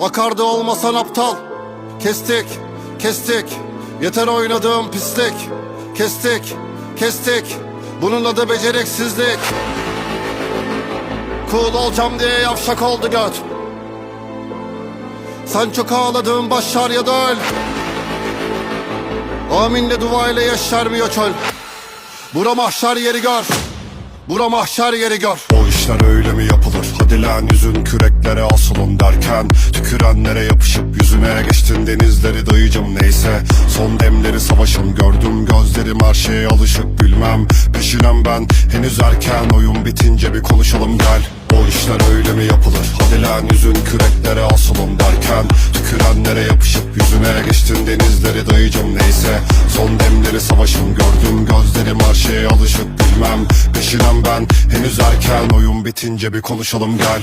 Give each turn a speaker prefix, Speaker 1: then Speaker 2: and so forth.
Speaker 1: Akardı olmasan aptal. Kestik, kestik. Yeter oynadığım pislik. Kestik, kestik. Bunun adı beceriksizlik. Cool olacağım diye yavşak oldu göt. Sen çok ağladığın başlar ya da öl. Aminle dua ile yaşarmıyor çöl. Bura mahşer yeri gör Bura mahşer yeri gör.
Speaker 2: O işler öyle mi yapılır? Hadi lan yüzün küreklere asılın derken Tükürenlere yapışıp yüzüne geçtin denizleri dayıcım neyse. Son demleri savaşım gördüm gözlerim her şeye alışık gülmem Peşinem ben henüz erken oyun bitince bir konuşalım gel. O işler öyle mi yapılır? Hadi lan yüzün küreklere asılın derken Tükürenlere yapışıp yüzüne geçtin denizleri dayıcım neyse. Son demleri savaşım gördüm gözlerim her şeye alışık gülmem Peşinem ben henüz erken oyun bitince bir konuşalım gel